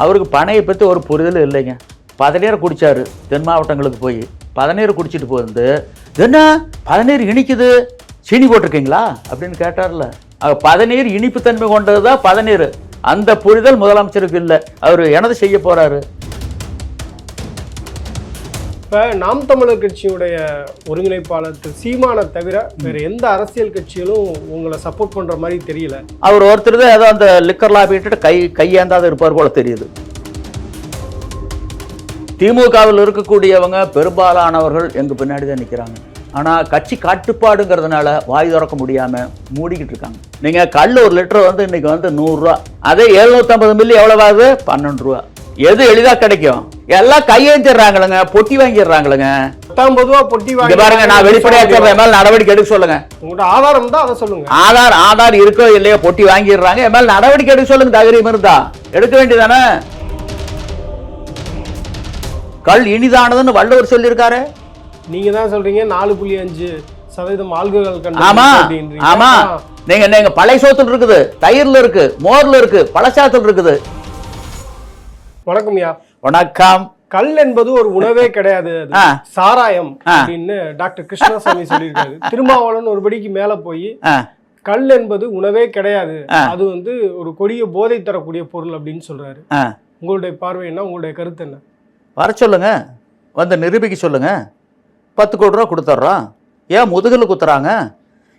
அவருக்கு பனையை பற்றி ஒரு புரிதல் இல்லைங்க. பதநீர் குடித்தார் தென் மாவட்டங்களுக்கு போய். பதநீர் குடிச்சிட்டு போயிருந்து என்ன? பதநீர் இனிக்குது? சீனி போட்டிருக்கீங்களா? அப்படின்னு கேட்டார்ல. அவர் பதநீர் இனிப்புத்தன்மை கொண்டது தான் பதநீர் அந்த புரிதல் முதலமைச்சருக்கு இல்லை. அவர் எனது செய்ய போகிறாரு இப்போ நாம் தமிழர் கட்சியுடைய ஒருங்கிணைப்பாளர் திரு சீமானை தவிர வேற எந்த அரசியல் கட்சிகளும் உங்களை சப்போர்ட் பண்ற மாதிரி தெரியல. அவர் ஒருத்தர் தான் ஏதோ அந்த லிக்கர் லாபிட்டு கை கையேந்தாத இருப்பார் போல தெரியுது. திமுகவில் இருக்கக்கூடியவங்க பெரும்பாலானவர்கள் எங்கள் பின்னாடி தான் நிற்கிறாங்க ஆனால் கட்சி கட்டுப்பாடுங்கிறதுனால வாய் திறக்க முடியாமல் மூடிக்கிட்டு இருக்காங்க. நீங்கள் கல் ஒரு லிட்டர் வந்து இன்றைக்கி வந்து நூறுரூவா அதே எழுநூற்றம்பது மில்லி எவ்வளவாகுது? பன்னெண்டு ரூபா. எது எளிதா கிடைக்கும்? எல்லாம் கையேந்திடுறாங்களுங்க பொட்டி வாங்கிடுறாங்களுங்க. பத்தாம் பொட்டி வாங்கி பாருங்க நான் மேல நடவடிக்கை எடுக்க சொல்லுங்க. உங்களோட ஆதாரம் தான் அதை சொல்லுங்க. ஆதார் ஆதார் இருக்கோ இல்லையோ பொட்டி வாங்கிடுறாங்க. என் மேல நடவடிக்கை எடுக்க சொல்லுங்க தைரியம் இருந்தா. எடுக்க வேண்டியதானே? கல் இனிதானதுன்னு வள்ளுவர் சொல்லியிருக்காரு. நீங்க தான் சொல்றீங்க நாலு புள்ளி அஞ்சு சதவீதம் ஆல்கஹால் ஆமா ஆமா. நீங்க நீங்க பழைய சோத்துல இருக்குது தயிர்ல இருக்கு மோர்ல இருக்கு பழச்சாத்துல இருக்குது. வணக்கம் ஐயா வணக்கம். கல் என்பது ஒரு உணவே கிடையாது. சாராயம். அப்படின்னு டாக்டர் கிருஷ்ணசாமி சொல்லியிருக்காரு. திருமாவளவன் ஒரு படிக்கு மேல போய் கல் என்பது உணவே கிடையாது. அது வந்து ஒரு கொடிய போதை தரக்கூடிய பொருள் அப்படின்னு சொல்றாரு. உங்களுடைய பார்வை என்ன? உங்களுடைய கருத்து என்ன? வர சொல்லுங்க. வந்து நிரூபிக்க சொல்லுங்க. பத்து கோடி ரூபா கொடுத்துட்றோம் ஏன் முதுகில் குத்துறாங்க?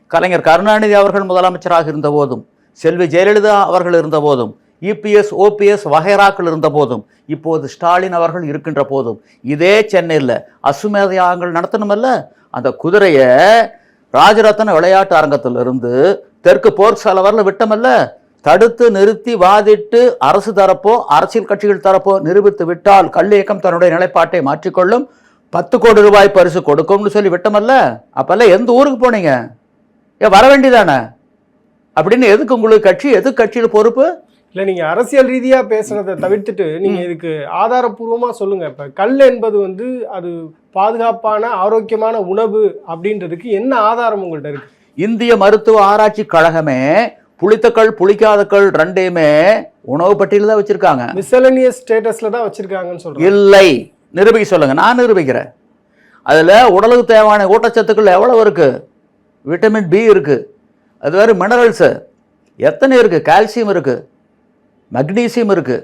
கலைஞர் கருணாநிதி அவர்கள் முதலமைச்சராக இருந்த போதும் செல்வி ஜெயலலிதா அவர்கள் இருந்த போதும் இபிஎஸ் ஓபிஎஸ் வகைராக்கள் இருந்த போதும் இப்போது ஸ்டாலின் அவர்கள் இருக்கின்ற போதும் இதே சென்னையில் அசுமேதையாங்கள் நடத்தணுமல்ல? அந்த குதிரையை ராஜரத்ன விளையாட்டு அரங்கத்திலிருந்து தெற்கு போர் செலவரில் விட்டமல்ல? தடுத்து நிறுத்தி வாதிட்டு அரசு தரப்போ அரசியல் கட்சிகள் தரப்போ நிரூபித்து விட்டால் கல் இயக்கம் தன்னுடைய நிலைப்பாட்டை மாற்றிக்கொள்ளும் பத்து கோடி ரூபாய் பரிசு கொடுக்கும்னு சொல்லி விட்டமல்ல? அப்பெல்லாம் எந்த ஊருக்கு போனீங்க? ஏன் வர வேண்டியதானே? அப்படின்னு எதுக்கு உங்களுக்கு கட்சி? எது கட்சியில் பொறுப்பு? இல்ல நீங்க அரசியல் ரீதியா பேசுறதை தவிர்த்துட்டு நீங்க இதுக்கு ஆதாரப்பூர்வமா சொல்லுங்க. இப்ப கல் என்பது வந்து அது பாதுகாப்பான ஆரோக்கியமான உணவு அப்படின்றதுக்கு என்ன ஆதாரம் உங்கள்ட்ட இருக்கு? இந்திய மருத்துவ ஆராய்ச்சி கழகமே புளித்தக்கள் புளிக்காதக்கள் ரெண்டையுமே உணவு பட்டியலில் தான் வச்சிருக்காங்க. மிசலனியஸ் ஸ்டேட்டஸ்ல தான் வச்சிருக்காங்கன்னு சொல்றேன் இல்லை. நிரூபிக்க சொல்லுங்க. நான் நிரூபிக்கிறேன். அதில் உடலுக்கு தேவையான ஊட்டச்சத்துக்கள் எவ்வளவு இருக்கு? விட்டமின் பி இருக்கு. அது வேறு மினரல்ஸு எத்தனை இருக்கு? கால்சியம் இருக்கு. மக்னீசியம் இருக்கு.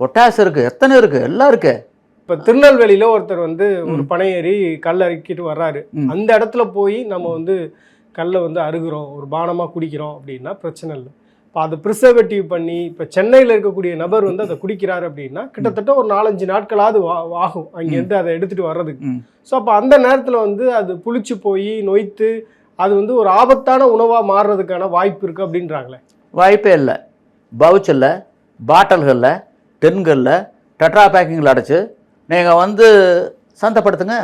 பொட்டாஸ் இருக்கு எத்தனை இருக்கு? எல்லாம் இருக்கு. இப்ப திருநெல்வேலியில ஒருத்தர் வந்து ஒரு பனை ஏறி கல் அறுக்கிட்டு வர்றாரு. அந்த இடத்துல போய் நம்ம வந்து கல்லை வந்து அருகுறோம் ஒரு பானமா குடிக்கிறோம் அப்படின்னா பிரச்சனை இல்லை. இப்போ அதை ப்ரிசர்வேட்டிவ் பண்ணி இப்போ சென்னையில் இருக்கக்கூடிய நபர் வந்து அதை குடிக்கிறாரு அப்படின்னா கிட்டத்தட்ட ஒரு நாலஞ்சு நாட்களாவது ஆகும். அங்கேருந்து அதை எடுத்துட்டு வர்றதுக்கு. ஸோ அப்போ அந்த நேரத்தில் வந்து அது புளிச்சு போய் நொய்த்து அது வந்து ஒரு ஆபத்தான உணவாக மாறுறதுக்கான வாய்ப்பு இருக்கு அப்படின்றாங்களே. வாய்ப்பே இல்லை. பவுச்சில் பாட்டில்களில் டென்களில் டெட்ரா பேக்கிங்கில் அடைச்சு நீங்கள் வந்து சந்தைப்படுத்துங்க.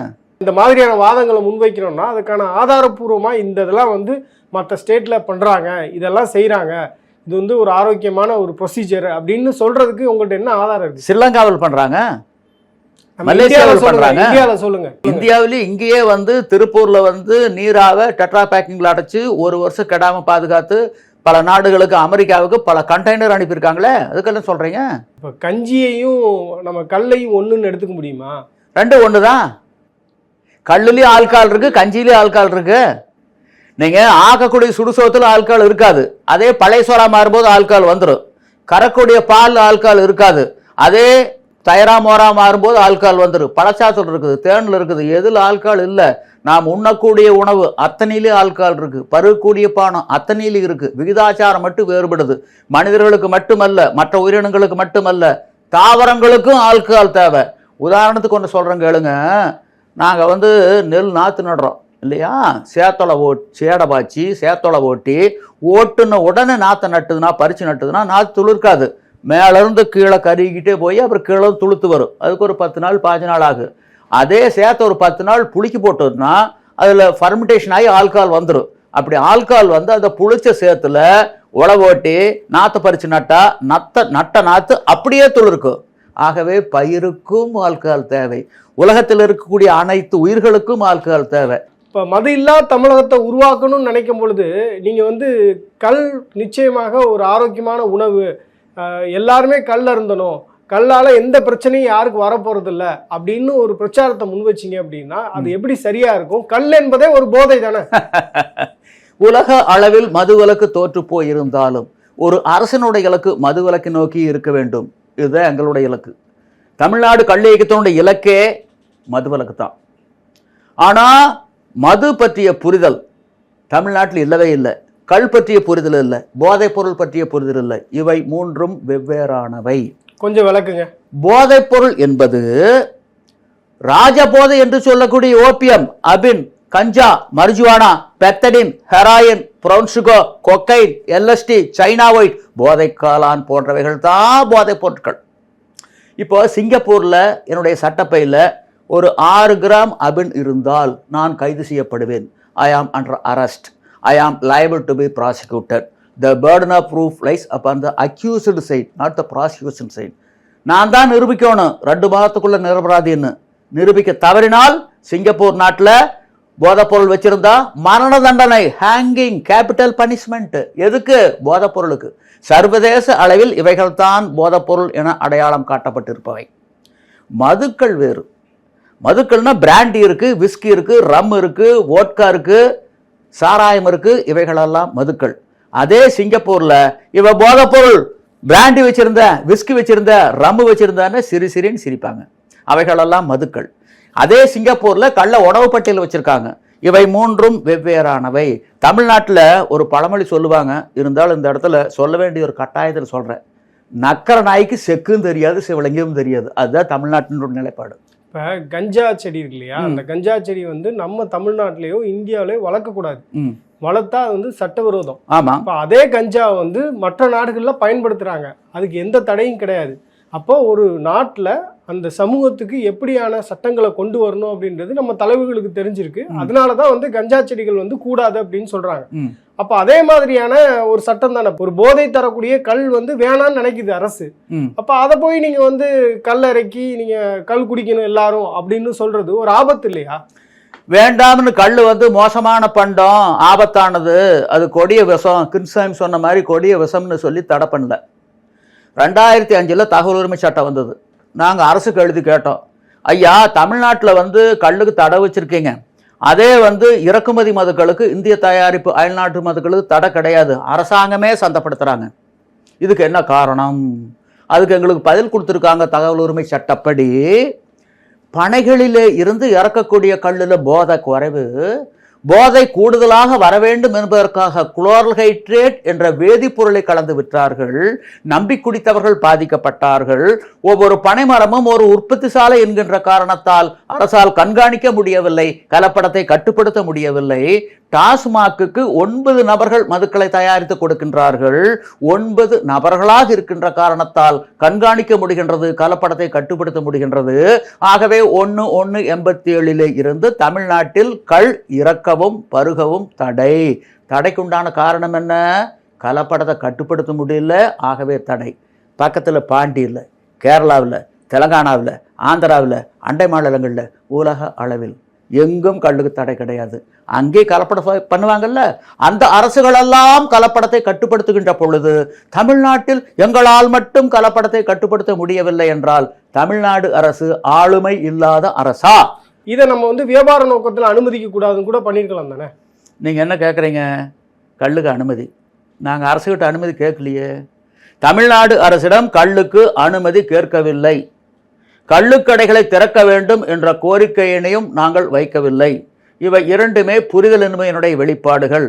இந்த மாதிரியான வாதங்களை முன்வைக்கிறோம்னா அதுக்கான ஆதாரப்பூர்வமா இந்த இதெல்லாம் வந்து மற்ற ஸ்டேட்ல பண்றாங்க. இதெல்லாம் செய்றாங்க. இது வந்து ஒரு ஆரோக்கியமான ஒரு ப்ரொசீஜர் அப்படின்னு சொல்றதுக்கு உங்கள்ட்ட என்ன ஆதாரம் இருக்கு? ஸ்ரீலங்காவில் பண்ணுறாங்க மலேசியாவில் இந்தியாவுல சொல்லுங்க பண்றாங்க. இந்தியால சொல்லுங்க. இந்தியாவிலேயே இங்கேயே வந்து திருப்பூர்ல வந்து நீராவை டெட்ரா பேக்கிங்ல அடைச்சு ஒரு வருஷம் கெடாம பாதுகாத்து பல நாடுகளுக்கு அமெரிக்காவுக்கு பல கண்டெய்னர் அனுப்பியிருக்காங்களே? அதுக்கெல்லாம் சொல்றீங்க? இப்ப கஞ்சியையும் நம்ம கல்லையும் ஒண்ணுன்னு எடுத்துக்க முடியுமா? ரெண்டு ஒன்று தான் கல்லுலேயும் ஆல்கால் இருக்கு கஞ்சிலையும் ஆல்கால் இருக்கு. நீங்க ஆக்கக்கூடிய சுடுசோத்துல ஆல்கால் இருக்காது. அதே பழைய சோறா மாறும்போது ஆல்கால் வந்துடும் கறக்கூடிய பால் ஆல்கால் இருக்காது. அதே தயரா மோரா மாறும்போது ஆல்கால் வந்துடும் பழச்சாத்தல் இருக்குது தேனில் இருக்குது. எதில் ஆல்கால் இல்லை? நாம் உண்ணக்கூடிய உணவு அத்தனையிலே ஆல்கால் இருக்குது பருகக்கூடிய பானம் அத்தனையிலும் இருக்குது விகிதாச்சாரம் மட்டும் வேறுபடுது. மனிதர்களுக்கு மட்டுமல்ல மற்ற உயிரினங்களுக்கு மட்டுமல்ல தாவரங்களுக்கும் ஆல்கால் தேவை. உதாரணத்துக்கு ஒன்று சொல்கிறேன் கேளுங்க. நாங்கள் வந்து நெல் நாற்று நடுறோம் இல்லையா? சேத்தொலை ஓட் சேடை பாய்ச்சி சேத்தொலை ஓட்டி ஓட்டுன உடனே நாற்றை நட்டுதுன்னா பறித்து நட்டுதுன்னா நாற்று துளிர்க்காது. மேலேருந்து கீழே கருகிக்கிட்டே போய் அப்புறம் கீழே துளுத்து வரும். அதுக்கு ஒரு பத்து நாள் பாஞ்சு நாள் ஆகும் அதே சேர்த்த ஒரு பத்து நாள் புளிக்கி போட்டதுன்னா அதில் ஃபர்மிட்டேஷன் ஆகி ஆல்கால் வந்துடும் அப்படி ஆல்கால் வந்து அந்த புளிச்ச சேத்துல உழவு ஓட்டி நாற்றை பறித்து நட்டா நத்த நட்ட நாற்று அப்படியே துளிர்க்கும். ஆகவே பயிருக்கும் ஆல்கால் தேவை. உலகத்தில் இருக்கக்கூடிய அனைத்து உயிர்களுக்கும் ஆல்கால் தேவை. இப்போ மது இல்லா தமிழகத்தை உருவாக்கணும்னு நினைக்கும் பொழுது நீங்கள் வந்து கல் நிச்சயமாக ஒரு ஆரோக்கியமான உணவு எல்லாருமே கல் அருந்தணும். கல்லால எந்த பிரச்சனையும் யாருக்கு வரப்போறது இல்ல அப்படின்னு ஒரு பிரச்சாரத்தை முன் வச்சீங்க அப்படின்னா அது எப்படி சரியா இருக்கும்? கல் என்பதே ஒரு போதை தானே. உலக அளவில் மதுவிலக்கு தோற்று போயிருந்தாலும் ஒரு அரசனுடைய இலக்கு மதுவிலக்கு நோக்கி இருக்க வேண்டும். இதுதான் எங்களுடைய இலக்கு. தமிழ்நாடு கல்வி இயக்கத்தினுடைய இலக்கே மதுவிலக்கு தான். ஆனால் மது பற்றிய புரிதல் தமிழ்நாட்டில் இல்லவே இல்லை. கள் பற்றிய புரிதல் இல்லை போதைப் பொருள் பற்றிய புரிதல் இல்லை. இவை மூன்றும் வெவ்வேறானவை. கொஞ்சம் விளக்குங்க. போதைப் பொருள் என்பது ராஜபோதை என்று சொல்லக்கூடிய ஓபியம் அபின் ganja marijuana pethidine heroin brown sugar cocaine LSD China white போதைக் காளான் போன்றவைகள் தான் போதைப் பொருட்கள். இப்போ சிங்கப்பூரில் என்னுடைய சட்டப்பையில் ஒரு ஆறு கிராம் அபின் இருந்தால் நான் கைது செய்யப்படுவேன். ஐ ஆம் under arrest I am liable to be prosecuted the burden of proof lies அப்போ the accused side not the prosecution side நான் தான் நிரூபிக்கணும். ரெண்டு மாதத்துக்குள்ளே நிரபராதின்னு. நிரூபிக்க தவறினால் சிங்கப்பூர் நாட்டில் போதைப்பொருள் வச்சிருந்தா மரண தண்டனை ஹேங்கிங் கேபிட்டல் பனிஷ்மெண்ட்டு எதுக்கு? போதைப்பொருளுக்கு. சர்வதேச அளவில் இவைகள்தான் போதைப்பொருள் என அடையாளம் காட்டப்பட்டிருப்பவை. மதுக்கள் வேறு. மதுக்கள்னால் பிராண்டி இருக்குது விஸ்கி இருக்குது ரம் இருக்குது வோட்கா இருக்கு. சாராயம் இருக்கு இவைகளெல்லாம் மதுக்கள். அதே சிங்கப்பூர்ல இவ போதைப்பொருள் பிராண்டி வச்சிருந்த விஸ்கி வச்சிருந்த ரம்மு வச்சிருந்தான்னு சிறு சிறுன்னு சிரிப்பாங்க. அவைகளெல்லாம் மதுக்கள். அதே சிங்கப்பூர்ல கள்ள உணவு பட்டியல் வச்சிருக்காங்க. இவை மூன்றும் வெவ்வேறானவை. தமிழ்நாட்டில் ஒரு பழமொழி சொல்லுவாங்க இருந்தாலும் இந்த இடத்துல சொல்ல வேண்டிய ஒரு கட்டாயத்தில் சொல்கிறேன் நக்கர நாய்க்கு செக்கும் தெரியாது சிவலிங்கம் தெரியாது. அதுதான் தமிழ்நாட்டினோட நிலைப்பாடு. இப்ப கஞ்சா செடி இருக்கு இல்லையா? அந்த கஞ்சா செடி வந்து நம்ம தமிழ்நாட்டிலேயோ இந்தியாவிலேயோ வளர்க்கக்கூடாது. வளர்த்தா அது வந்து சட்டவிரோதம். ஆமா. அப்ப அதே கஞ்சா வந்து மற்ற நாடுகள்ல பயன்படுத்துறாங்க. அதுக்கு எந்த தடையும் கிடையாது. அப்போ ஒரு நாட்டுல அந்த சமூகத்துக்கு எப்படியான சட்டங்களை கொண்டு வரணும் அப்படின்றது நம்ம தலைவர்களுக்கு தெரிஞ்சிருக்கு. அதனாலதான் வந்து கஞ்சா செடிகள் வந்து கூடாது அப்படின்னு சொல்றாங்க. ம். அப்ப அதே மாதிரியான ஒரு சட்டம் தானே? ஒரு போதை தரக்கூடிய கல் வந்து வேணாம்னு நினைக்குது அரசு. அப்ப அதை போய் நீங்க வந்து கல் இறக்கி நீங்க கல் குடிக்கணும் எல்லாரும் அப்படின்னு சொல்றது ஒரு ஆபத்து இல்லையா? வேண்டாம்னு கல் வந்து மோசமான பண்டம் ஆபத்தானது. அது கொடிய விஷம். கிறிஸ்தாம் சொன்ன மாதிரி கொடிய விஷம்னு சொல்லி தடை பண்ணல. ரெண்டாயிரத்தி அஞ்சில் தகவல் உரிமை சட்டம் வந்தது. நாங்கள் அரசுக்கு எழுதி கேட்டோம். ஐயா தமிழ்நாட்டில் வந்து கல்லுக்கு தடை வச்சிருக்கீங்க. அதே வந்து இறக்குமதி மதுக்களுக்கு இந்திய தயாரிப்பு அயல்நாட்டு மதுக்களுக்கு தடை கிடையாது. அரசாங்கமே சந்தப்படுத்துகிறாங்க இதுக்கு என்ன காரணம்? அதுக்கு எங்களுக்கு பதில் கொடுத்துருக்காங்க தகவல் உரிமை சட்டப்படி. பனைகளிலே இருந்து இறக்கக்கூடிய கல்லில் போதை குறைவு. போதை கூடுதலாக வர வேண்டும் என்பதற்காக குளோரல்ஹைட்ரேட் என்ற வேதிப்பொருளை கலந்து விற்றார்கள். நம்பி குடித்தவர்கள் பாதிக்கப்பட்டார்கள். ஒவ்வொரு பனைமரமும் ஒரு உற்பத்தி சாலை என்கின்ற காரணத்தால் அரசால் கண்காணிக்க முடியவில்லை. கலப்படத்தை கட்டுப்படுத்த முடியவில்லை. டாஸ்மாக்குக்கு ஒன்பது நபர்கள் மதுக்களை தயாரித்து கொடுக்கின்றார்கள். ஒன்பது நபர்களாக இருக்கின்ற காரணத்தால் கண்காணிக்க முடிகின்றது கலப்படத்தை கட்டுப்படுத்த முடிகின்றது. ஆகவே ஒன்று ஒன்று எண்பத்தி ஏழிலே இருந்து தமிழ்நாட்டில் கள் இறக்கவும் பருகவும் தடை. தடைக்குண்டான காரணம் என்ன? கலப்படத்தை கட்டுப்படுத்த முடியல ஆகவே தடை. பக்கத்தில் பாண்டியில் கேரளாவில் தெலங்கானாவில் ஆந்திராவில் அண்டை மாநிலங்களில் உலக அளவில் எங்கும் கல்லுக்கு தடை கிடையாது. அங்கே கலப்படம் பண்ணுவாங்கல்ல? அந்த அரசுகளெல்லாம் கலப்படத்தை கட்டுப்படுத்துகின்ற பொழுது தமிழ்நாட்டில் எங்களால் மட்டும் கலப்படத்தை கட்டுப்படுத்த முடியவில்லை என்றால் தமிழ்நாடு அரசு ஆளுமை இல்லாத அரசா? இதை நம்ம வந்து வியாபார நோக்கத்துல அனுமதிக்க கூடாதுன்னு கூட பண்ணிருக்கலாம் தானே? நீங்கள் என்ன கேட்குறீங்க கல்லுக்கு அனுமதி. நாங்கள் அரசுகிட்ட அனுமதி கேட்கலையே. தமிழ்நாடு அரசிடம் கல்லுக்கு அனுமதி கேட்கவில்லை. கள்ளுக்கடைகளை திறக்க வேண்டும் என்ற கோரிக்கையினையும் நாங்கள் வைக்கவில்லை. இவை இரண்டுமே புரிதலின்மையினுடைய வெளிப்பாடுகள்.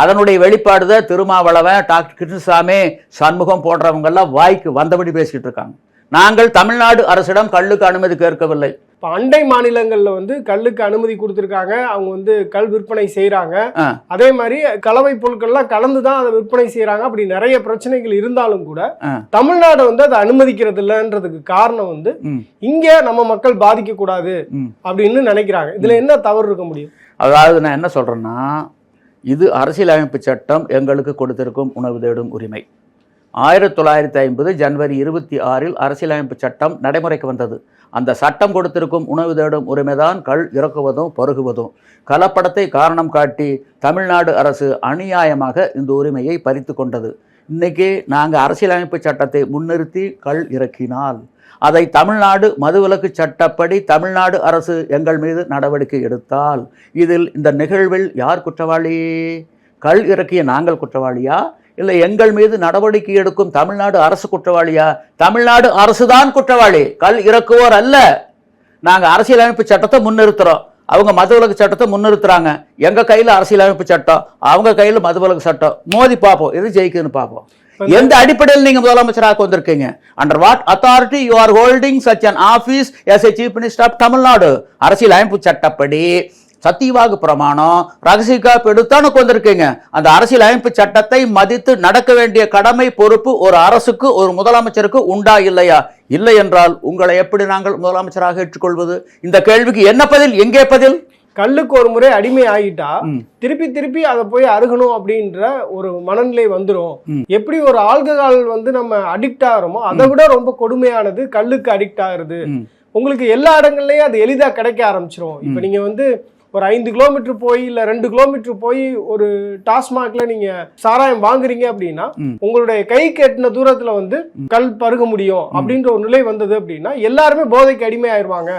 அதனுடைய வெளிப்பாடு தான் திருமாவளவன் டாக்டர் கிருஷ்ணசாமி சண்முகம் போன்றவங்கெல்லாம் வாய்க்கு வந்தபடி பேசிக்கிட்டு இருக்காங்க. நாங்கள் தமிழ்நாடு அரசிடம் கல்லுக்கு அனுமதி கேட்கவில்லை. இப்போ அண்டை மாநிலங்கள்ல வந்து கல்லுக்கு அனுமதி கொடுத்துருக்காங்க. அவங்க வந்து கல் விற்பனை செய்றாங்க. ஆ. அதே மாதிரி கலவை பொருட்கள்லாம் கலந்து தான் அதை விற்பனை செய்றாங்க. அப்படி நிறைய பிரச்சனைகள் இருந்தாலும் கூட. தமிழ்நாடு வந்து அதை அனுமதிக்கிறது இல்லைன்றதுக்கு காரணம் வந்து இங்க நம்ம மக்கள் பாதிக்க கூடாது ம். அப்படின்னு நினைக்கிறாங்க. இதுல என்ன தவறு இருக்க முடியும்? அதாவது நான் என்ன சொல்கிறேன்னா இது அரசியலமைப்பு சட்டம் எங்களுக்கு கொடுத்திருக்கும் உணவு தேடும் உரிமை. ஆயிரத்தி தொள்ளாயிரத்தி ஐம்பது ஜனவரி இருபத்தி ஆறில் அரசியலமைப்பு சட்டம் நடைமுறைக்கு வந்தது. அந்த சட்டம் கொடுத்திருக்கும் உணவு தேடும் உரிமைதான் கல் இறக்குவதும் பருகுவதும். கலப்படத்தை காரணம் காட்டி தமிழ்நாடு அரசு அநியாயமாக இந்த உரிமையை பறித்து கொண்டது. இன்னைக்கு நாங்கள் அரசியலமைப்பு சட்டத்தை முன்னிறுத்தி கல் இறக்கினால் அதை தமிழ்நாடு மதுவிலக்கு சட்டப்படி தமிழ்நாடு அரசு எங்கள் மீது நடவடிக்கை எடுத்தால் இதில் இந்த நிகழ்வில் யார் குற்றவாளி? கல் இறக்கிய நாங்கள் குற்றவாளியா? இல்லை எங்கள் மீது நடவடிக்கை எடுக்கும் தமிழ்நாடு அரசு குற்றவாளியா? தமிழ்நாடு அரசுதான் குற்றவாளி. கல் இறக்குவோர் அல்ல. நாங்கள் அரசியலமைப்பு சட்டத்தை முன்னிறுத்துறோம். அவங்க மதுவிலக்கு சட்டத்தை முன்னிறுத்துறாங்க. எங்க கையில் அரசியலமைப்பு சட்டம்? அவங்க கையில் மதுவிலக்கு சட்டம். மோதி பார்ப்போம். எது ஜெயிக்குதுன்னு பார்ப்போம். எந்த அடிப்படையில் நீங்க முதலமைச்சராக வந்திருக்கீங்க? Under what authority you are holding such an office as a chief minister of Tamil Nadu அரசியலமைப்பு சட்டப்படி. சத்தியவாகு பிரமாணம். ரகசிய காப்பு எடுத்தானு வந்திருக்கீங்க அந்த அரசியல் அமைப்பு சட்டத்தை மதித்து நடக்க வேண்டிய கடமை பொறுப்பு ஒரு அரசுக்கு ஒரு முதலமைச்சருக்கு உண்டா இல்லையா? இல்லை என்றால் உங்களை எப்படி நாங்கள் முதலமைச்சராக ஏற்றுக்கொள்வது? இந்த கேள்விக்கு என்ன பதில்? எங்கே பதில்? கல்லுக்கு ஒரு முறை அடிமை ஆகிட்டா. திருப்பி திருப்பி அதை போய் அருகணும் அப்படின்ற ஒரு மனநிலை வந்துரும். ம். எப்படி ஒரு ஆல்கஹால் வந்து நம்ம அடிக்ட் ஆகிறோமோ அதை விட ரொம்ப கொடுமையானது கல்லுக்கு அடிக்ட் ஆகுறது. உங்களுக்கு எல்லா இடங்கள்லயும் அது எளிதா கிடைக்க ஆரம்பிச்சிரும். இப்ப நீங்க வந்து ஒரு ஐந்து கிலோமீட்டர் போய் இல்ல ரெண்டு கிலோமீட்டர் போய் ஒரு டாஸ்மாக்ல நீங்க சாராயம் வாங்குறீங்க அப்படின்னா. உங்களுடைய கை கெட்டின தூரத்துல வந்து கல் பருக முடியும் அப்படின்ற ஒரு நிலை வந்தது அப்படின்னா எல்லாருமே போதைக்கு அடிமை ஆயிருவாங்க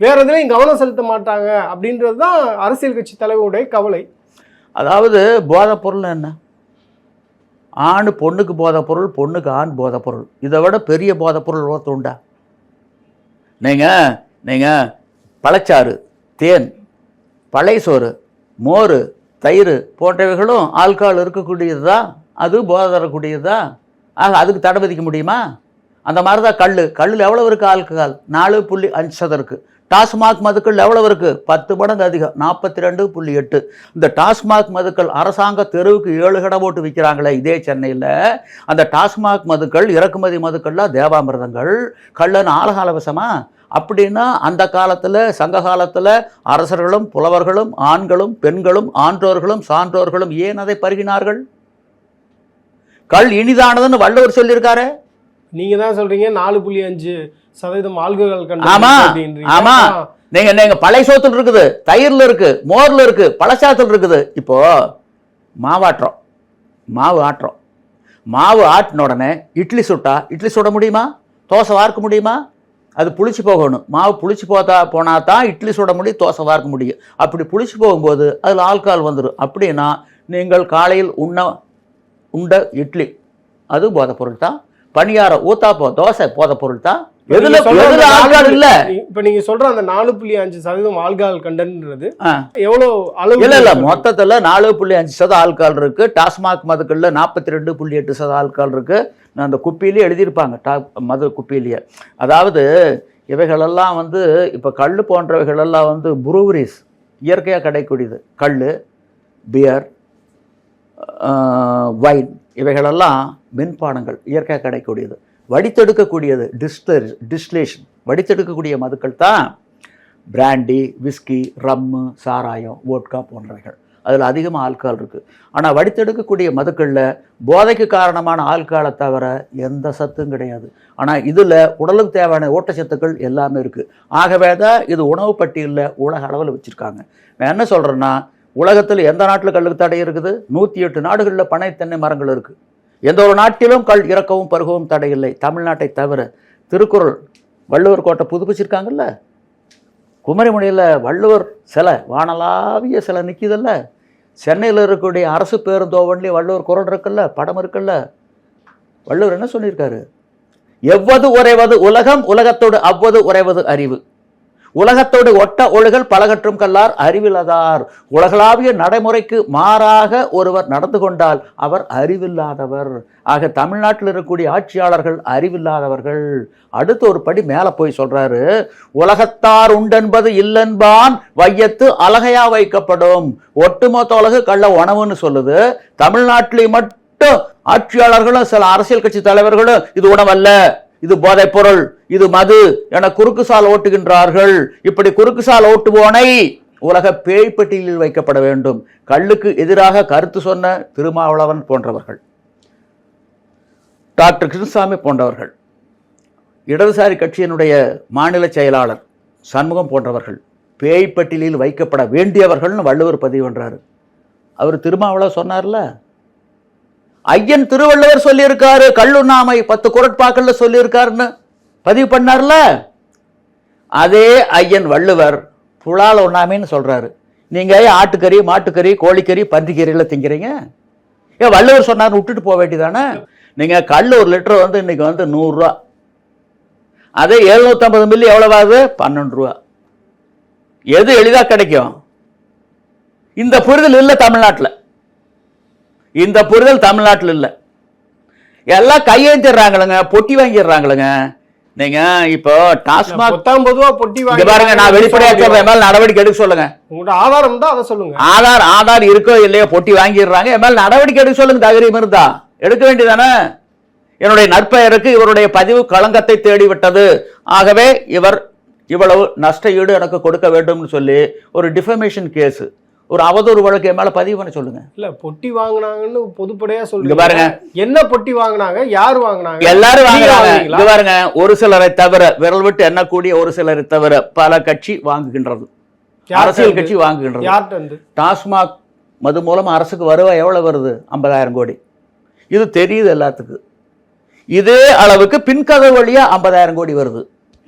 வேற எதுலையும் கவனம் செலுத்த மாட்டாங்க அப்படின்றது தான் அரசியல் கட்சி தலைவருடைய கவலை. அதாவது போதைப் பொருள் என்ன? ஆண் பொண்ணுக்கு போதைப் பொருள் பொண்ணுக்கு ஆண் போதைப் பொருள். இதை விட பெரிய போதைப் பொருள் ஒருத்தர் உண்டா? நீங்கள் நீங்கள் பழச்சாறு தேன் பழைய சோறு மோர் தயிர் போன்றவைகளும் ஆல்கஹால் இருக்கக்கூடியது தான் அது போதை தரக்கூடியது ஆக அதுக்கு தடை விதிக்க முடியுமா? அந்த மாதிரி தான் கல் கல்லில் எவ்வளோ இருக்குது ஆல்கஹால் நாலு புள்ளி அஞ்சு சதம் இருக்குது டாஸ்மாக் மதுக்கள் எவ்வளோ இருக்குது பத்து மடங்கு அதிகம். நாற்பத்தி ரெண்டு புள்ளி எட்டு. இந்த டாஸ்மாக் மதுக்கள் அரசாங்க தெருவுக்கு ஏழு கடை போட்டு விற்கிறாங்களே இதே சென்னையில். அந்த டாஸ்மாக் மதுக்கள் இறக்குமதி மதுக்கள்லாம் தேவாமிரதங்கள். கல்லுன்னு ஆலகால விஷமா அப்படின்னா அந்த காலத்தில் சங்க காலத்தில் அரசர்களும் புலவர்களும் ஆண்களும் பெண்களும் ஆன்றோர்களும் சான்றோர்களும் ஏன் அதை பருகினார்கள்? கல் இனிதானதுன்னு வள்ளுவர் சொல்லியிருக்காரு. நீங்க தான் சொல்றீங்க நாலு புள்ளி அஞ்சு சதவீதம் ஆல்கஹால் ஆமா, ஆமா. நீங்க நீங்க பழைய சோத்துல இருக்குது தயிர்ல இருக்கு மோர்ல இருக்கு பழச்சாத்துல இருக்குது. இப்போ மாவாட்டுறோம் மாவு ஆட்டுறோம். மாவு ஆட்டின உடனே இட்லி சுட்டா இட்லி சுட முடியுமா? தோசை வார்க்க முடியுமா? அது புளிச்சு போகணும். மாவு புளிச்சு போதா போனால் தான் இட்லி சுட முடியும் தோசை வார்க்க முடியும். அப்படி புளிச்சு போகும்போது அதில் ஆல்கால் வந்துடும் அப்படின்னா நீங்கள் காலையில் உண்ண உண்ட இட்லி அது போதை பொருள் தான் பணியாரம் ஊத்தாப்போ தோசை போதைப்பொருள் தான் இல்ல? இப்ப நீங்க சொல்ற அந்த நாலு புள்ளி அஞ்சு சதவீதம் ஆல்கஹால் கண்டன்றது. எவ்வளவு அளவு இல்ல இல்ல மொத்தத்துல நாலு புள்ளி அஞ்சு சதம் ஆல்கஹால் இருக்கு. டாஸ்மாக் மதுக்கள்ல நாற்பத்தி ரெண்டு புள்ளி எட்டு சதம் ஆல்கஹால் இருக்கு. நான் அந்த குப்பியிலேயே எழுதியிருப்பாங்க டா மது குப்பியிலேயே. அதாவது இவைகளெல்லாம் வந்து இப்போ கல் போன்றவைகளெல்லாம் வந்து புரூவரிஸ் இயற்கையாக கிடைக்கூடியது. கல் பியர் வைன் இவைகளெல்லாம் மின்பானங்கள் இயற்கையாக கிடைக்கக்கூடியது வடித்தெடுக்கக்கூடியது டிஸ்டர் டிஸ்லேஷன் வடித்தெடுக்கக்கூடிய மதுக்கள் தான் பிராண்டி விஸ்கி ரம்மு சாராயம் ஓட்கா போன்றவைகள். அதில் அதிகமாக ஆல்கால் இருக்குது ஆனால் வடித்தெடுக்கக்கூடிய மதுக்களில் போதைக்கு காரணமான ஆல்காலை தவிர எந்த சத்தும் கிடையாது. ஆனால் இதில் உடலுக்கு தேவையான ஊட்டச்சத்துக்கள் எல்லாமே இருக்குது ஆகவே தான் இது உணவு பட்டியலில் உலக அளவில் வச்சுருக்காங்க. நான் என்ன சொல்கிறேன்னா உலகத்தில் எந்த நாட்டில் கல்லுக்கு தடை இருக்குது? நூற்றி எட்டு நாடுகளில் பனை தென்னை மரங்கள் இருக்குது எந்த ஒரு நாட்டிலும் கல் இறக்கவும் பருகவும் தடையில்லை. தமிழ்நாட்டை தவிர திருக்குறள் வள்ளுவர் கோட்டை புதுப்பிச்சிருக்காங்கல்ல? குமரிமுனையில் வள்ளுவர் சிலை வானலாவிய சிலை நிற்கிதல்ல சென்னையில் இருக்கக்கூடிய அரசு பேருந்தோவன்லேயே வள்ளுவர் குரல் இருக்குல்ல படம் இருக்குல்ல? வள்ளுவர் என்ன சொல்லியிருக்காரு? எவ்வது உறைவது உலகம் உலகத்தோடு அவ்வது உறைவது அறிவு. உலகத்தோடு ஒட்ட ஒழுகல் பலகற்றும் கல்லார் அறிவிலதார். உலகளாவிய நடைமுறைக்கு மாறாக ஒருவர் நடந்து கொண்டால் அவர் அறிவில்லாதவர். ஆக தமிழ்நாட்டில் இருக்கக்கூடிய ஆட்சியாளர்கள் அறிவில்லாதவர்கள். அடுத்து ஒரு படி மேலே போய் சொல்றாரு உலகத்தார் உண்டென்பது இல்லென்பான் வையத்து அழகையா வைக்கப்படும். ஒட்டுமொத்த உலகு கள்ள உணவுன்னு சொல்லுது. தமிழ்நாட்டிலே மட்டும் ஆட்சியாளர்களும் சில அரசியல் கட்சி தலைவர்களும் இது உணவல்ல. இது போதைப் பொருள் இது மது என குறுக்கு சால் ஓட்டுகின்றார்கள். இப்படி குறுக்கு சால் ஓட்டுவோனை உலக பேய்ப்பட்டியலில் வைக்கப்பட வேண்டும். கல்லுக்கு எதிராக கருத்து சொன்ன திருமாவளவன் போன்றவர்கள் டாக்டர் கிருஷ்ணசாமி போன்றவர்கள் இடதுசாரி கட்சியினுடைய மாநில செயலாளர் சண்முகம் போன்றவர்கள் பேய்ப்பட்டியலில் வைக்கப்பட வேண்டியவர்கள்னு வள்ளுவர் பதிவு பண்ணுறாரு அவர் திருமாவளவன் சொன்னார்ல ஐயன் திருவள்ளுவர் சொல்லியிருக்காரு கல்லுண்ணாமை பத்து குரட்பாக்கள்ல சொல்லியிருக்காருன்னு. பதிவு பண்ணார்ல? அதே ஐயன் வள்ளுவர் புலால் உண்ணாமைன்னு சொல்றாரு. நீங்க ஆட்டுக்கறி மாட்டுக்கறி கோழிக்கறி பன்றிக்கறியில் திங்கிறீங்க? ஏன் வள்ளுவர் சொன்னார் விட்டுட்டு போக வேண்டியதானே? நீங்க கல் ஒரு லிட்டர் வந்து இன்னைக்கு வந்து நூறுரூவா அதே எழுநூத்தம்பது மில்லி எவ்வளவாகுது? பன்னெண்டு ரூபா. எது எளிதாக கிடைக்கும்? இந்த புரிதல் இல்லை தமிழ்நாட்டில். இந்த புரிதல் தமிழ்நாட்டில் இல்லை. எல்லாம் கையெழுத்திடுறாங்களுங்க பொட்டி வாங்கிடுறாங்களுங்க. நீங்க இப்போ டாஸ்மாக் பொதுவா பொட்டி வாங்கி பாருங்க நான் வெளிப்படையா சொல்றேன் என் மேல நடவடிக்கை எடுக்க சொல்லுங்க. உங்கள்ட்ட ஆதாரம் தான் அதை சொல்லுங்க. ஆதார் ஆதார் இருக்கோ இல்லையோ பொட்டி வாங்கிடுறாங்க. என் மேல நடவடிக்கை எடுக்க சொல்லுங்க தைரியம் இருந்தா. எடுக்க வேண்டியதானே? என்னுடைய நற்பெயருக்கு இவருடைய பதிவு களங்கத்தை தேடி விட்டது ஆகவே இவர் இவ்வளவு நஷ்ட ஈடு எனக்கு கொடுக்க வேண்டும்னு சொல்லி ஒரு டிஃபமேஷன் கேஸ் ஒரு அவதூறு வழக்கு என் மேல பதிவு பண்ண சொல்லுங்க. இல்ல பொட்டி வாங்குனாங்கன்னு பொதுப்படையா சொல்லுங்க பாருங்க. என்ன பொட்டி வாங்குனாங்க? யார் வாங்குனாங்க? எல்லாரும் வாங்குறாங்க. பாருங்க. ஒரு சிலரை தவிர விரல் விட்டு எண்ணக்கூடிய ஒரு சிலரை தவிர பல கட்சி வாங்குகின்றது. அரசியல்? கட்சி வாங்குகின்றது. டாஸ்மாக் மது மூலம் அரசுக்கு வருவாய் எவ்வளவு வருது? ஐம்பதாயிரம் கோடி. இது தெரியுது எல்லாத்துக்கும் இதே அளவுக்கு பின்கதவு வழியா ஐம்பதாயிரம் கோடி வருது.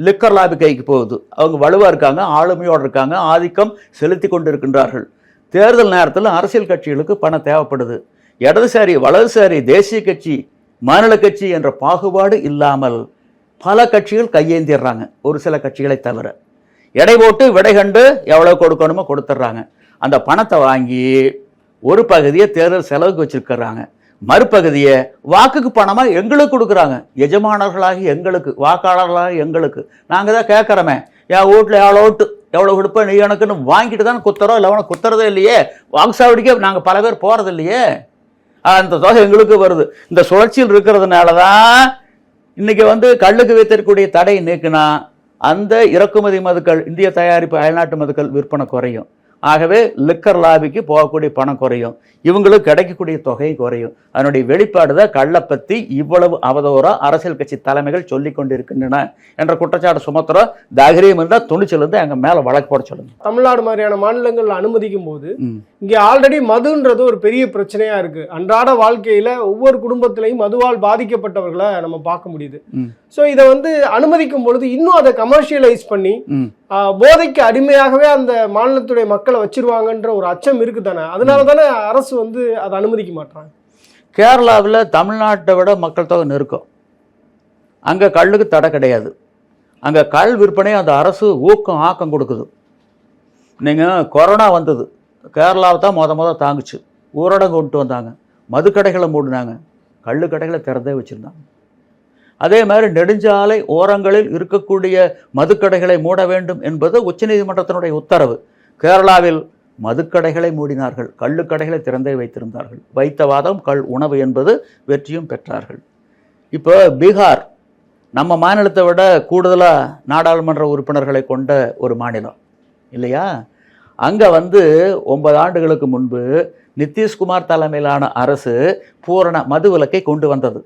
லிக்கர் லாபி கைக்கு போகுது. அவங்க வலுவா இருக்காங்க ஆளுமையோடு இருக்காங்க ஆதிக்கம் செலுத்தி கொண்டிருக்கின்றார்கள். தேர்தல் நேரத்தில் அரசியல் கட்சிகளுக்கு பணம் தேவைப்படுது. இடதுசாரி வலதுசாரி தேசிய கட்சி மாநில கட்சி என்ற பாகுபாடு இல்லாமல் பல கட்சிகள் கையேந்திடுறாங்க ஒரு சில கட்சிகளை தவிர. எடை போட்டு விடை கண்டு எவ்வளோ கொடுக்கணுமோ கொடுத்துட்றாங்க அந்த பணத்தை வாங்கி ஒரு பகுதியை தேர்தல் செலவுக்கு வச்சிருக்கிறாங்க. மறுபகுதியை வாக்குக்கு பணமாக எங்களுக்கு கொடுக்குறாங்க. எஜமானர்களாகி எங்களுக்கு வாக்காளர்களாகி எங்களுக்கு. நாங்கள் தான் கேட்குறோமே. என் வீட்டில் எவ்வளோ ஓட்டு? எவ்வளோ கொடுப்ப நீ எனக்குன்னு வாங்கிட்டு தான் குத்துறோம் இல்லை அவனை குத்துறதே இல்லையே. வாக்குசாவடிக்கே நாங்கள் பல பேர் போகிறது இல்லையே. அந்த தொகை எங்களுக்கு வருது. இந்த சுழற்சியில் இருக்கிறதுனால தான் இன்றைக்கி வந்து கல்லுக்கு வைத்திருக்கக்கூடிய தடை நீக்குனா அந்த இறக்குமதி மதுக்கள் இந்திய தயாரிப்பு அயல்நாட்டு மதுக்கள் விற்பனை குறையும். ஆகவே லிக்கர் லாபிக்கு போகக்கூடிய பணம் குறையும். இவங்களுக்கு கிடைக்கக்கூடிய தொகை குறையும். அதனுடைய வெளிப்பாடு தான் கள்ளை பற்றி இவ்வளவு அவதூறா அரசியல் கட்சி தலைமைகள் சொல்லி கொண்டிருக்கின்றன என்ற குற்றச்சாட்டு சுமத்துறோம் தைரியம் இருந்தால் துணிச்சல் இருந்து எங்க மேல வழக்கு போட சொல்லுங்க. தமிழ்நாடு மாதிரியான மாநிலங்கள்ல அனுமதிக்கும் போது. இங்க ஆல்ரெடி மதுன்றது ஒரு பெரிய பிரச்சனையா இருக்கு. அன்றாட வாழ்க்கையில ஒவ்வொரு குடும்பத்திலையும் மதுவால் பாதிக்கப்பட்டவர்களை நம்ம பார்க்க முடியுது. சோ இதை வந்து அனுமதிக்கும் பொழுது இன்னும் அதை கமர்ஷியலைஸ் பண்ணி போதைக்கு அடிமையாகவே அந்த மாநிலத்துடைய மக்களை வச்சிருவாங்கன்ற ஒரு அச்சம் இருக்கு தானே அதனால தானே அரசு வந்து அதை அனுமதிக்க மாட்டாங்க கேரளாவில் தமிழ்நாட்டை விட மக்கள் தொகை நெருக்கம். அங்கே கல்லுக்கு தடை கிடையாது. அங்கே கல் விற்பனை அந்த அரசு ஊக்கம் ஆக்கம் கொடுக்குது. நீங்கள் கொரோனா வந்தது. கேரளாவை தான் மொத மொதல் தாங்குச்சு. ஊரடங்கு கொண்டு வந்தாங்க. மதுக்கடைகளை மூடினாங்க. கல் கடைகளை திறந்தே வச்சுருந்தாங்க. அதே மாதிரி நெடுஞ்சாலை ஓரங்களில் இருக்கக்கூடிய மதுக்கடைகளை மூட வேண்டும் என்பது உச்சநீதிமன்றத்தினுடைய உத்தரவு. கேரளாவில் மதுக்கடைகளை மூடினார்கள் கள்ளுக்கடைகளை திறந்தே வைத்திருந்தார்கள். வைத்த வாதம் கள் உணவு என்பது வெற்றியும் பெற்றார்கள். இப்போ பீகார் நம்ம மாநிலத்தை விட கூடுதலாக நாடாளுமன்ற உறுப்பினர்களை கொண்ட ஒரு மாநிலம் இல்லையா? அங்கே வந்து ஒன்பது ஆண்டுகளுக்கு முன்பு நிதிஷ்குமார் தலைமையிலான அரசு பூரண மது விலக்கை கொண்டு வந்தது.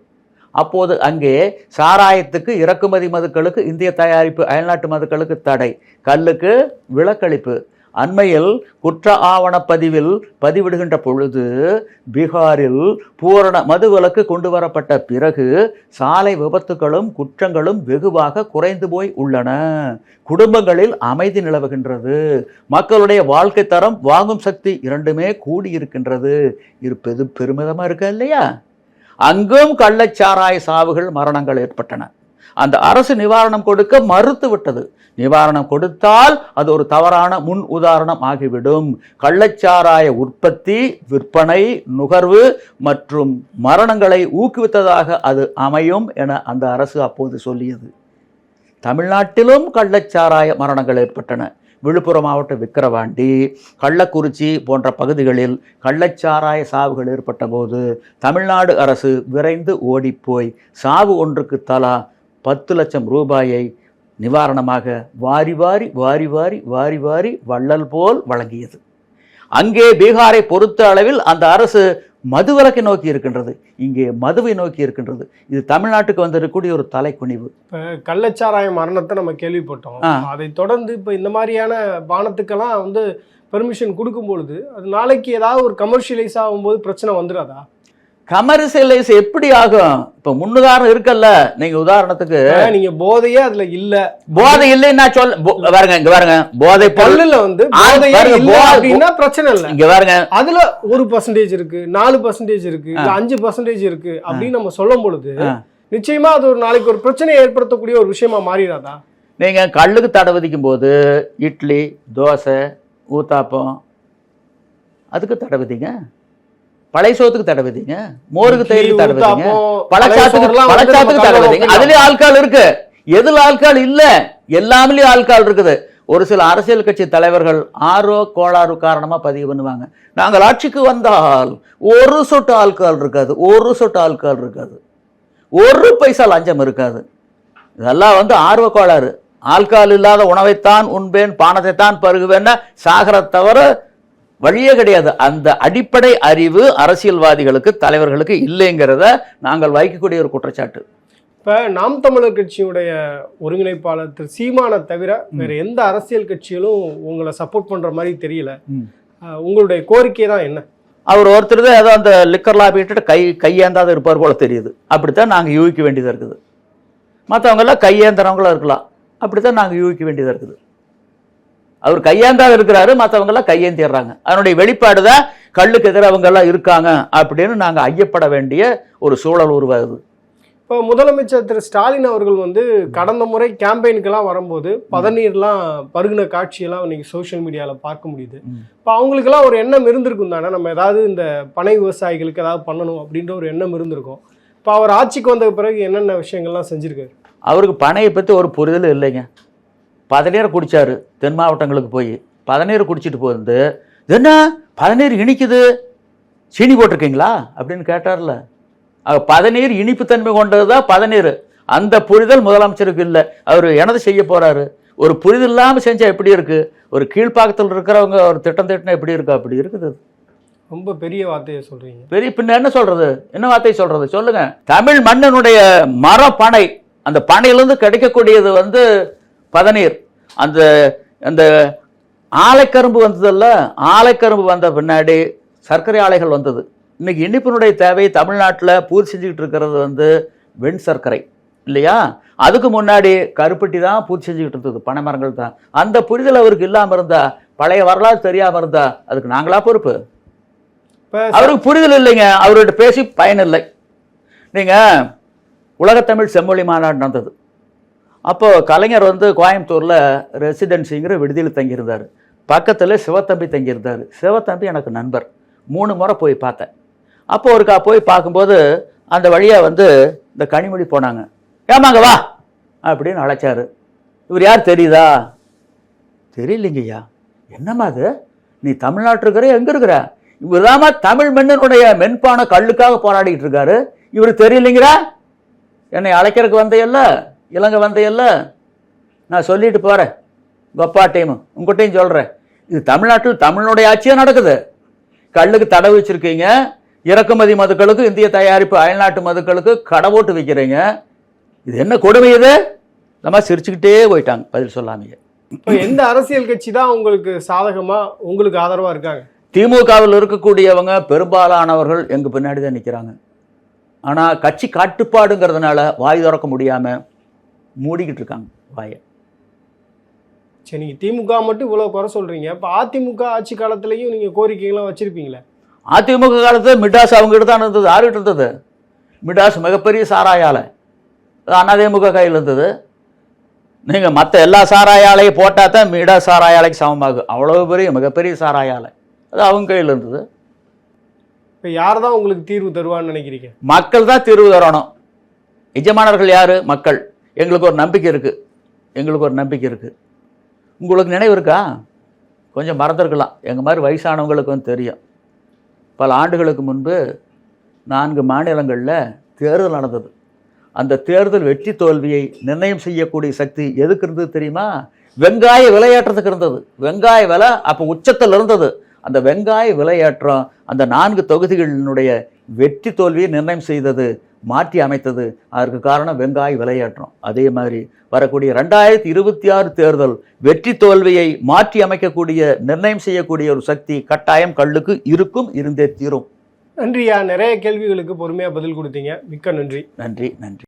அப்போது அங்கே சாராயத்துக்கு இறக்குமதி மதுக்களுக்கு இந்திய தயாரிப்பு அயல்நாட்டு மதுக்களுக்கு தடை கல்லுக்கு விலக்களிப்பு அண்மையில் குற்ற ஆவணப்பதிவில் பதிவிடுகின்ற பொழுது பீகாரில் பூரண மதுவிலக்கு கொண்டு வரப்பட்ட பிறகு சாலை விபத்துகளும் குற்றங்களும் வெகுவாக குறைந்து போய் உள்ளன. குடும்பங்களில் அமைதி நிலவுகின்றது. மக்களுடைய வாழ்க்கை தரம் வாங்கும் சக்தி இரண்டுமே கூடியிருக்கின்றது. இருப்பது பெருமிதமாக இருக்கு இல்லையா? அங்கும் கள்ளச்சாராய சாவுகள் மரணங்கள் ஏற்பட்டன. அந்த அரசு நிவாரணம் கொடுக்க மறுத்து விட்டது நிவாரணம் கொடுத்தால் அது ஒரு தவறான முன் உதாரணம் ஆகிவிடும். கள்ளச்சாராய உற்பத்தி விற்பனை நுகர்வு மற்றும் மரணங்களை ஊக்குவித்ததாக அது அமையும் என அந்த அரசு அப்போது சொல்லியது. தமிழ்நாட்டிலும் கள்ளச்சாராய மரணங்கள் ஏற்பட்டன. விழுப்புரம் மாவட்டம் விக்கிரவாண்டி கள்ளக்குறிச்சி போன்ற பகுதிகளில் கள்ளச்சாராய சாவுகள் ஏற்பட்ட போது தமிழ்நாடு அரசு விரைந்து ஓடிப்போய் சாவு ஒன்றுக்கு தலா பத்து லட்சம் ரூபாயை நிவாரணமாக வாரி வாரி வாரி வாரி வாரி வாரி வள்ளல் போல் வழங்கியது. அங்கே பீகாரை பொறுத்த அளவில் அந்த அரசு மதுவிலக்கை நோக்கி இருக்கின்றது. இங்கே மதுவை நோக்கி இருக்கின்றது. இது தமிழ்நாட்டுக்கு வந்திருக்கக்கூடிய ஒரு தலைக்குனிவு. கள்ளச்சாராய மரணத்தை நம்ம கேள்விப்பட்டோம். அதை தொடர்ந்து இப்ப இந்த மாதிரியான பானத்துக்கெல்லாம் வந்து பெர்மிஷன் கொடுக்கும் பொழுது அது நாளைக்கு ஏதாவது ஒரு கமர்ஷியலைஸ் ஆகும்போது பிரச்சனை வந்துடாதா கமர்சியலைஸ் எப்படி ஆகும்? இப்ப முன்னுதாரணம் இருக்கல்ல. நீங்க உதாரணத்துக்கு நீங்க போதையே அதுல இல்ல. போதை இல்லைன்னு சொல்ல பாருங்க இங்க பாருங்க. போதை பல்லுல வந்து அப்படின்னா பிரச்சனை இல்ல. இங்க பாருங்க. அதுல ஒரு பர்சன்டேஜ் இருக்கு நாலு பர்சன்டேஜ் இருக்கு அஞ்சு பர்சன்டேஜ் இருக்கு அப்படின்னு நம்ம சொல்லும் பொழுது. நிச்சயமா அது ஒரு நாளைக்கு ஒரு பிரச்சனையை ஏற்படுத்தக்கூடிய ஒரு விஷயமா மாறிடாதா? நீங்க கல்லுக்கு தடை விதிக்கும் போது இட்லி தோசை ஊத்தாப்பம் அதுக்கு தடை விதிங்க. பழைய சோத்துக்கு தடை விதிங்க. மோருக்கு தயிருக்கு தடை விதிங்க. பழச்சாத்துக்கு பழச்சாத்துக்கு தடை விதிங்க. அதுலயும் ஆட்கள் இருக்கு. எதுல ஆட்கள் இல்ல? எல்லாத்துலயும் ஆட்கள் இருக்குது. ஒரு சில அரசியல் கட்சி தலைவர்கள் ஆர்வ கோளாறு காரணமா பதிவு பண்ணுவாங்க. நாங்கள் ஆட்சிக்கு வந்தால் ஒரு சொட்டு ஆட்கள் இருக்காது. ஒரு சொட்டு ஆட்கள் இருக்காது. ஒரு பைசா லஞ்சம் இருக்காது. இதெல்லாம் வந்து ஆர்வ கோளாறு. ஆல்கால் இல்லாத உணவைத்தான் உண்பேன் பானத்தைத்தான் பருகுவேன்னா சாகர தவிர வழியே கிடையாது. அந்த அடிப்படை அறிவு அரசியல்வாதிகளுக்கு தலைவர்களுக்கு இல்லைங்கிறத நாங்கள் வைக்கக்கூடிய ஒரு குற்றச்சாட்டு. இப்ப நாம் தமிழர் கட்சியுடைய ஒருங்கிணைப்பாளர் திரு சீமானை தவிர வேற எந்த அரசியல் கட்சிகளும் உங்களை சப்போர்ட் பண்ற மாதிரி தெரியல. உங்களுடைய கோரிக்கை தான் என்ன? அவர் ஒருத்தர் தான் ஏதோ அந்த லிக்கர் லாபிட்டு கை கையேந்தாத இருப்பார் போல தெரியுது. அப்படித்தான் நாங்கள் யூகிக்க வேண்டியதாக இருக்குது. மற்றவங்க எல்லாம் கையேந்துறவங்களும் இருக்கலாம். அப்படித்தான் நாங்கள் யூகிக்க வேண்டியதாக இருக்குது. அவர் கையேந்தாத இருக்கிறாரு மற்றவங்க எல்லாம் கையேந்திடுறாங்க அதனுடைய வெளிப்பாடு தான் கல்லுக்கு எல்லாம் இருக்காங்க அப்படின்னு நாங்கள் ஐயப்பட வேண்டிய ஒரு சூழல் உருவாகுது. இப்போ முதலமைச்சர் திரு ஸ்டாலின் அவர்கள் வந்து கடந்த முறை கேம்பெயினுக்கெல்லாம் வரும்போது பதநீர்லாம் பருகின காட்சியெல்லாம் இன்னைக்கு சோஷியல் மீடியாவில் பார்க்க முடியுது. இப்போ அவங்களுக்கெல்லாம் ஒரு எண்ணம் இருந்திருக்கும் தானே? நம்ம ஏதாவது இந்த பனை விவசாயிகளுக்கு ஏதாவது பண்ணணும் அப்படின்ற ஒரு எண்ணம் இருந்திருக்கும். இப்போ அவர் ஆட்சிக்கு வந்த பிறகு என்னென்ன விஷயங்கள்லாம் செஞ்சிருக்காரு? அவருக்கு பனையை பற்றி ஒரு புரிதல் இல்லைங்க. பதநீரை குடிச்சாரு தென் மாவட்டங்களுக்கு போய். பதநீரை குடிச்சிட்டு போயிருந்து என்ன? பதநீர் இனிக்குது? சீனி போட்டிருக்கீங்களா? அப்படின்னு கேட்டார்ல. பதநீர் இனிப்புத்தன்மை கொண்டது தான் பதநீர் அந்த புரிதல் முதலமைச்சருக்கு இல்லை. அவர் எனது செய்ய போறாரு. ஒரு புரிதல் இல்லாமல் செஞ்சா எப்படி இருக்கு? ஒரு கீழ்ப்பாக்கத்தில் இருக்கிறவங்க ஒரு திட்டம் திட்டம் எப்படி இருக்கு? அப்படி இருக்குது. ரொம்ப பெரிய வார்த்தையை சொல்றீங்க. பெரிய பின்ன என்ன சொல்றது? என்ன வார்த்தை சொல்றது? சொல்லுங்க. தமிழ் மண்ணினுடைய மர பனை அந்த பனையிலிருந்து கிடைக்கக்கூடியது வந்து பதநீர். அந்த அந்த ஆலைக்கரும்பு வந்ததல்ல ஆலைக்கரும்பு வந்த பின்னாடி சர்க்கரை ஆலைகள் வந்தது. இன்னைக்கு இனிப்பினுடைய தேவை தமிழ்நாட்டில் பூர்த்தி செஞ்சுக்கிட்டு இருக்கிறது வந்து வெண் சர்க்கரை இல்லையா? அதுக்கு முன்னாடி கருப்பட்டி தான் பூர்த்தி செஞ்சுக்கிட்டு இருந்தது பனை மரங்கள் தான். அந்த புரிதல் அவருக்கு இல்லாமல் இருந்தா பழைய வரலாறு தெரியாமல் இருந்தா அதுக்கு நாங்களா பொறுப்பு? அவருக்கு புரிதல் இல்லைங்க அவர்கிட்ட பேசி பயனில்லை நீங்க உலகத்தமிழ் செம்மொழி மாநாடு நடந்தது. அப்போது கலைஞர் வந்து கோயம்புத்தூரில் ரெசிடென்சிங்கிற விடுதியில் தங்கியிருந்தார். பக்கத்தில் சிவத்தம்பி தங்கியிருந்தார். சிவத்தம்பி எனக்கு நண்பர். மூணு முறை போய் பார்த்தேன். அப்போ ஒருக்கா போய் பார்க்கும்போது அந்த வழியாக வந்து இந்த கனிமொழி போனாங்க. ஏமாங்க வா! அப்படின்னு அழைச்சாரு. இவர் யார் தெரியுதா? தெரியலைங்கய்யா. என்னம்மா அது? நீ தமிழ்நாட்டில் இருக்கிற எங்கே இருக்கிற? இவர் இவர்தாம்மா தமிழ் மண்ணினுடைய மென்பான கல்லுக்காக போராடிக்கிட்டு இருக்காரு. இவர் தெரியலைங்கிறா என்னை அழைக்கிறதுக்கு வந்தையல்ல இலங்கை வந்தையல்ல? நான் சொல்லிட்டு போறேன். கொப்பா டீம் உங்ககிட்டையும் சொல்றேன். இது தமிழ்நாட்டில் தமிழனுடைய ஆட்சியா நடக்குது? கல்லுக்கு தடை வச்சிருக்கீங்க. இறக்குமதி மதுக்களுக்கு இந்திய தயாரிப்பு அயல்நாட்டு மதுக்களுக்கு கடை போட்டு வைக்கிறீங்க. இது என்ன கொடுமை இது? மாதிரி சிரிச்சுக்கிட்டே போயிட்டாங்க பதில் சொல்லாமையே. இப்போ எந்த அரசியல் கட்சி தான் உங்களுக்கு சாதகமா உங்களுக்கு ஆதரவா இருக்காங்க? திமுகவில் இருக்கக்கூடியவங்க பெரும்பாலானவர்கள் எங்க பின்னாடி தான் நிற்கிறாங்க ஆனால் கட்சி கட்டுப்பாடுங்கிறதுனால வாய் திறக்க முடியாம மூடிக்கிட்டு இருக்காங்க வாயை. சரி நீங்க திமுக மட்டும் இவ்வளவு குறை சொல்றீங்க. இப்போ அதிமுக ஆட்சி காலத்திலையும் நீங்க கோரிக்கைகள்லாம் வச்சிருப்பீங்களே? அதிமுக காலத்தில் மிடாஸ் அவங்ககிட்ட தான் இருந்தது. யாருகிட்ட இருந்தது? மிடாஸ் மிகப்பெரிய சாராய ஆலை அது அதிமுக கையில் இருந்தது. நீங்கள் மற்ற எல்லா சாராய ஆலையும் போட்டால் தான் மிடாஸ் சாராய ஆலைக்கு சமமாகும். அவ்வளோ பெரிய மிகப்பெரிய சாராய ஆலை அது அவங்க கையில் இருந்தது. இப்போ யார் தான் உங்களுக்கு தீர்வு தருவான்னு நினைக்கிறீங்க? மக்கள் தான் தீர்வு தரணும். எஜமானர்கள் யாரு? மக்கள். எங்களுக்கு ஒரு நம்பிக்கை இருக்குது எங்களுக்கு ஒரு நம்பிக்கை இருக்குது உங்களுக்கு நினைவு இருக்கா? கொஞ்சம் மறந்துருக்கலாம். எங்கள் மாதிரி வயசானவங்களுக்கு வந்து தெரியும். பல ஆண்டுகளுக்கு முன்பு நான்கு மாநிலங்களில் தேர்தல் நடந்தது. அந்த தேர்தல் வெற்றி தோல்வியை நிர்ணயம் செய்யக்கூடிய சக்தி எதுக்கு இருந்தது தெரியுமா? வெங்காய விலையேற்றத்துக்கு இருந்தது. வெங்காய விலை அப்போ உச்சத்தில் இருந்தது. அந்த வெங்காய விலையேற்றம் அந்த நான்கு தொகுதிகளினுடைய வெற்றி தோல்வியை நிர்ணயம் செய்தது மாற்றி அமைத்தது. அதற்கு காரணம் வெங்காய விலையேற்றம். அதே மாதிரி வரக்கூடிய ரெண்டாயிரத்தி இருபத்தி ஆறு தேர்தல் வெற்றி தோல்வியை மாற்றி அமைக்கக்கூடிய நிர்ணயம் செய்யக்கூடிய ஒரு சக்தி கட்டாயம் கல்லுக்கு இருக்கும் இருந்தே தீரும். நன்றியா? நிறைய கேள்விகளுக்கு பொறுமையா பதில் கொடுத்தீங்க. மிக்க நன்றி. நன்றி நன்றி.